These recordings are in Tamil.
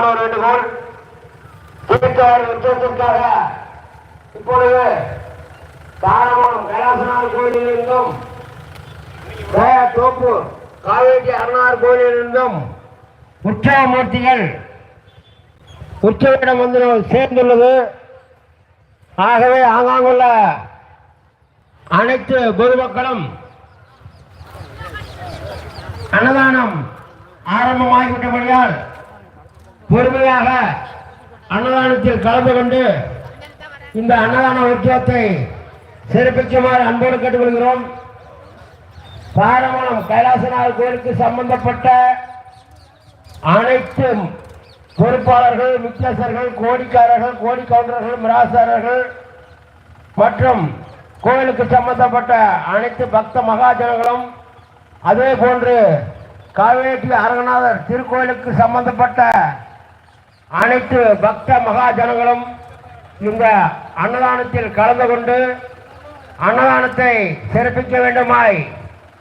அன்பான ஒரு வேண்டுகோள். தீர்த்தவாரி உற்சவத்திற்காக இப்பொழுது தாராபுரம் கைலாசநாதர் கோயிலிலிருந்தும் தயா தோப்பூர் காவேரி அருணார் கோயிலிலிருந்தும் உற்சவமூர்த்திகள் உற்சவிடம் வந்து சேர்ந்துள்ளது. ஆகவே ஆங்காங்குள்ள அனைத்து பொதுமக்களும் அன்னதானம் ஆரம்பமாகிவிட்டபடியால் பொறுமையாக அன்னதானத்தில் கலந்து கொண்டு இந்த அன்னதான உற்சவத்தை சிறப்பிக்குமாறு அன்போடு கேட்டுக்கொள்கிறோம். பாரமணம் கைலாசநாதர் கோயிலுக்கு சம்பந்தப்பட்ட அனைத்து பொறுப்பாளர்கள் முக்கியஸ்தர்கள் கோடிக்காரர்கள் கோடி கவுண்டர்கள் மிராசாரர்கள் மற்றும் கோயிலுக்கு சம்பந்தப்பட்ட அனைத்து பக்த மகாஜனங்களும் அதே போன்று காவேரி அரங்கநாதர் திருக்கோயிலுக்கு சம்பந்தப்பட்ட அனைத்து பக்த மகாஜனங்களும் இந்த அன்னதானத்தில் கலந்து கொண்டு அன்னதானத்தை சிறப்பிக்க வேண்டுமாய்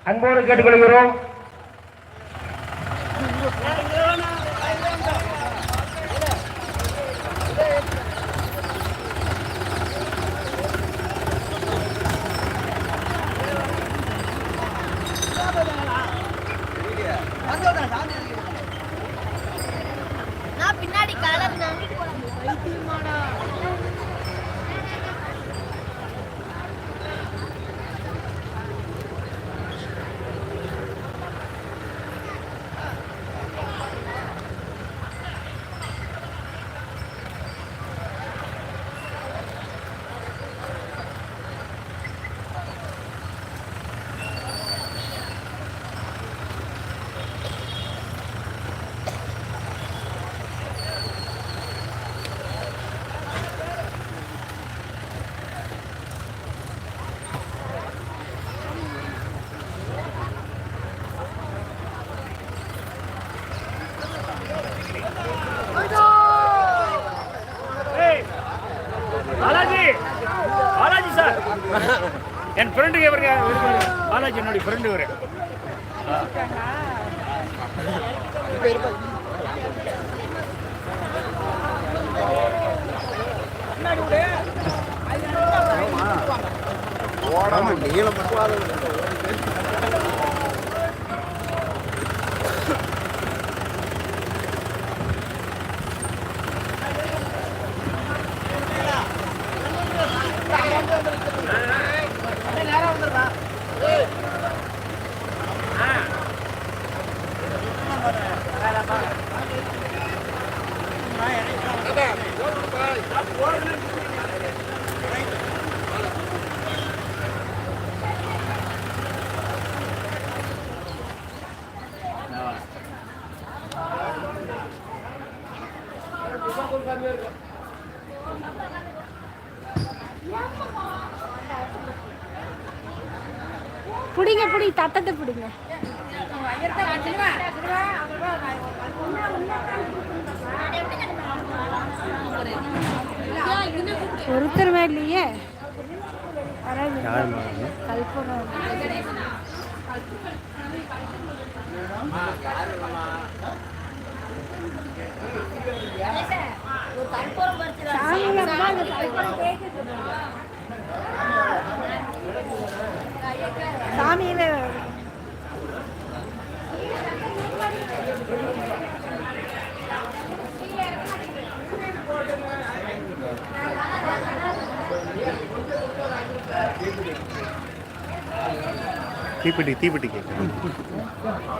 அன்போடு கேட்டுக்கொள்கிறோம் நான் பின்னாடி கலர் பிடிங்க பிடி தட்டத்தை பிடிங்க. ஒருத்தருமே இல்லையே கல்பனா சாமியில தீப்பெட்டி தீப்பெட்டி கேட்குறேன்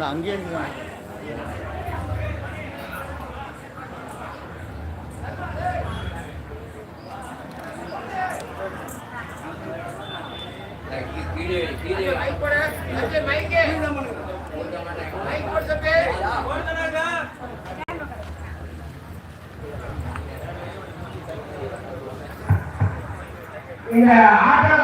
நான் அங்கேயே இந்த ஆட்டம்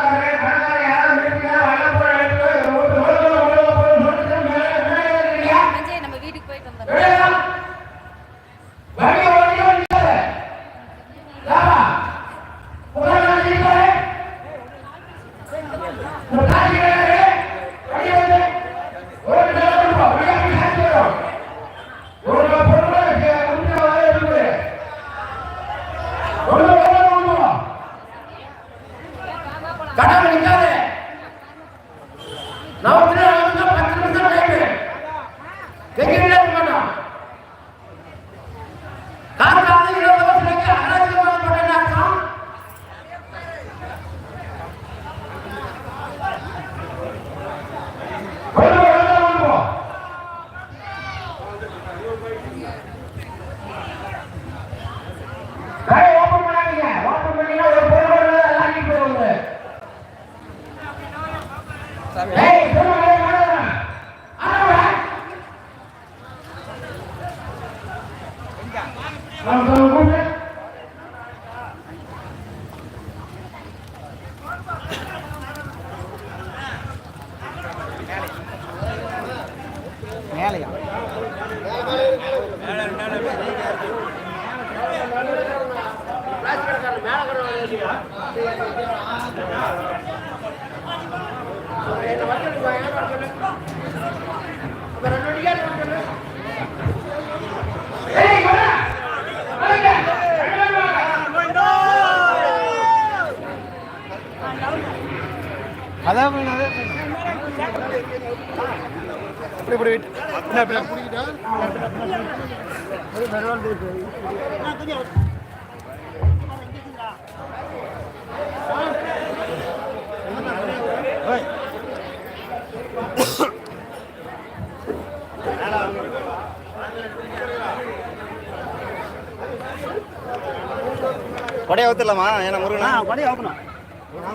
கொடையை ஊற்றலாமா ஏன்னா முருகனா? கொடையை ஊற்றணும்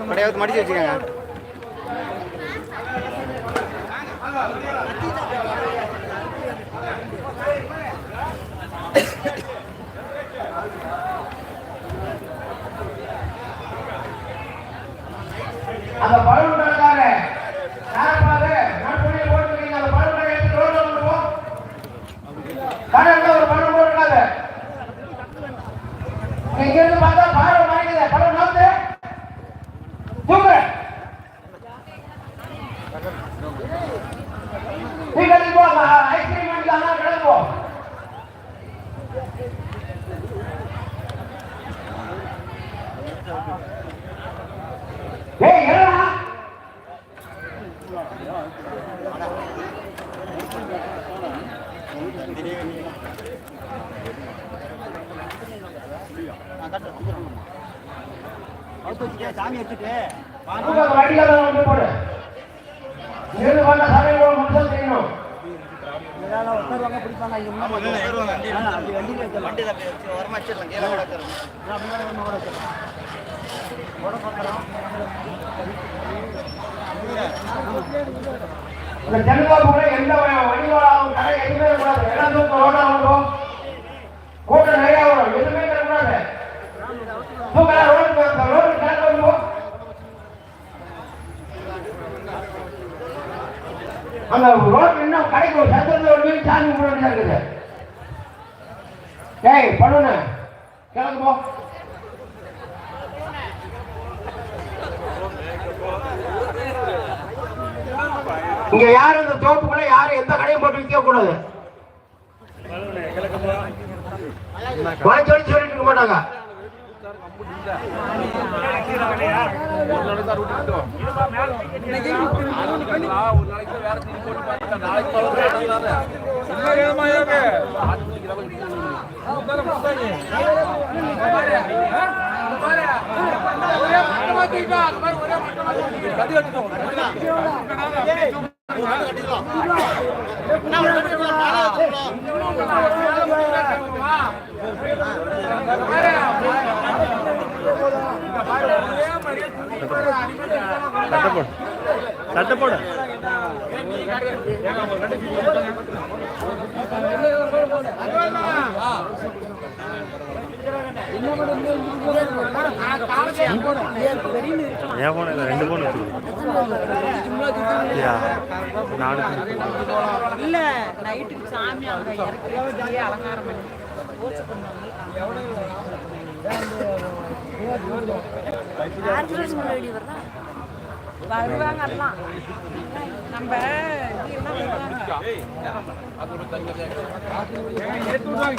கொடையை ஊற்றி மடிச்சு வச்சுக்கோங்க. அந்த பலூன் கடைக்கார யாருப்பாரு போட்டுருக்கீங்க அந்த பலூன் எடுத்து ரோட்ல கொண்டு போ. ஒரு பலூன் போட்டுருக்காது இங்க இருந்து பார்த்தா பார்வை மாறிக்குது. பலூன் நோத்து என்னடா சாமி எடுத்துட்டு உங்க வண்டியில தான் வந்து போடு இருந்து வந்த சமயம் மட்டும் செய்யணும் உட்காருவாங்க பிடிப்பாங்க இங்க முன்னாடி ஆ, அப்படி வண்டியில வச்சிடலாம் வண்டியில வரமா வச்சிடலாம் கீழே கூட வச்சிடலாம் இந்த தென்காப்புக்குள்ள எந்த வண்டிவாளாவும் கடை எதுவுமே கூடாது எல்லாம் தூக்கம் ரோட்டா வந்துடும் கூட்டம் வரும். எதுவுமே தரக்கூடாது தூக்கலாம் ரோடு ரோடு கணக்கு வந்துடும் அந்த ரோடு இன்னும் கடைக்கு சத்திரத்தில் ஒரு மீன் சாமி கும்பிட இருக்குது. ஏய் பண்ணுன கிளம்பு போ இங்க யாரும் இந்த தோப்புக்குள்ள யாரும் எந்த கடையும் போட்டு விற்க கூடாது? சொல்லி சொல்லிட்டு இருக்க மாட்டாங்க. சட்டை போடு. என் ஃபோன் ரெண்டு ஃபோன் இல்ல நைட்டுக்கு சாமி இறக்கி அலங்காரம் பண்ணி.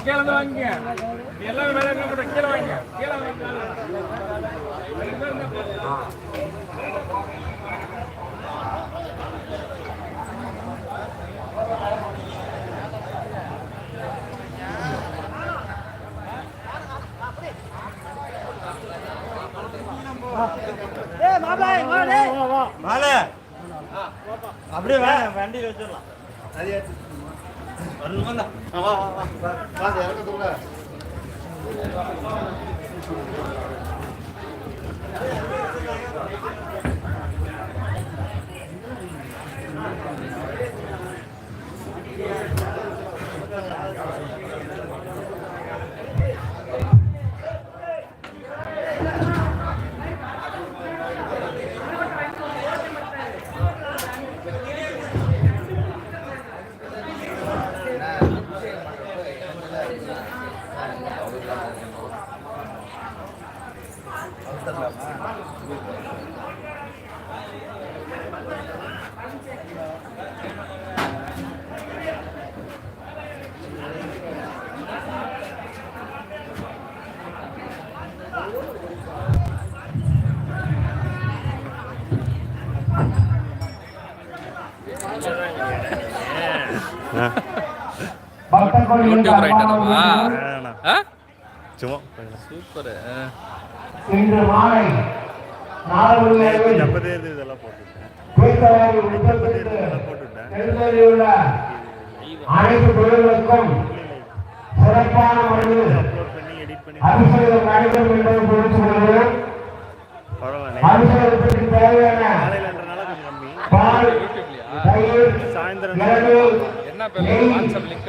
எல்லாம் நம்ம இதெல்லாம் வருவாங்க அப்படியே வா வண்டியில் வச்சிடலாம். பக்தர் கோயில் யூடியூப் ரைட்டரா ஆ? சும்மா சூப்பர். இன்று மாலை இதெல்லாம் போட்டுட்டேன். அனைத்து தொழில்களுக்கும் சிறப்பான முறையில் அப்லோட் பண்ணி எடிட் பண்ணி அபிஷேகம் நடைபெறும் என்பதை தெரிவித்துள்ளது பரவாயில்ல. அபிஷேகத்திற்கு தேவையான பால் தயிர் சாயந்தரம் பேர் வாட்ஸ்அப் லிங்க்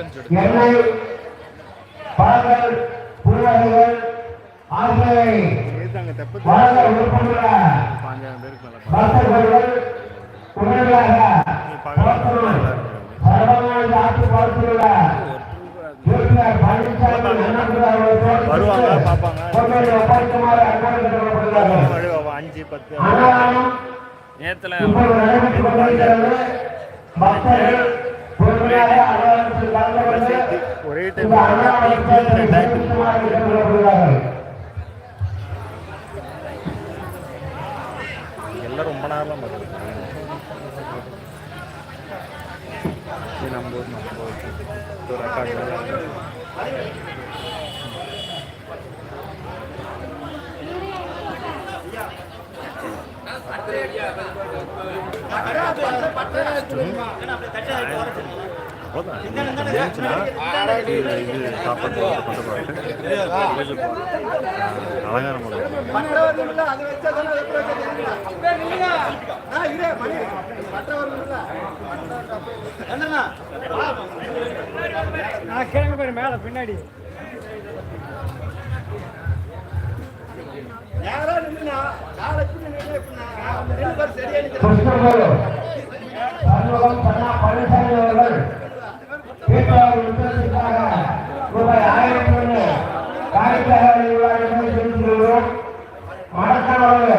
வருவாங்க, பார்ப்பாங்க. அஞ்சு பத்து. அன்னதானம் ஒரே டைம் அன்னதானத்தை எல்லாம் ரொம்ப நேரம் வருது நம்ம ஊர் நம்ம ஒரு இது இது சாப்பாடு கொண்டு போயிட்டு அலங்காரம் பண்ணுவோம் நான் கிளம்பி போய் மேலே பின்னாடி பழனிசாமி அவர்கள் வேட்பாளர் உத்தரத்திற்காக ரூபாய் ஆயிரத்தி ஒன்று காணிக்காக என்பதை தெரிவித்துள்ளோம் மடக்கனோடு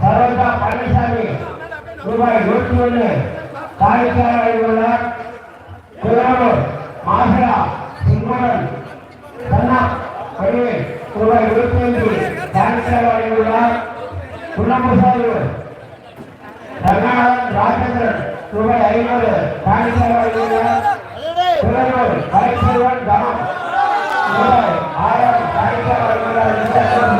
சரோஜா பழனிசாமி ரூபாய் நூற்றி ஒன்று காணிக்காக உள்ளார் குலானூர் மாசரா சிம்மன் சன்னா பணியை ரூபாய் நூற்றி ஒன்று காணிக்காக உள்ளார் குள்ளம்புசாயூர் கர்நாடகன் ராஜேந்திரன் ரூபாய் ஐநூறு காணிக்கையாளர் திருவள்ளூர் ఆయాసం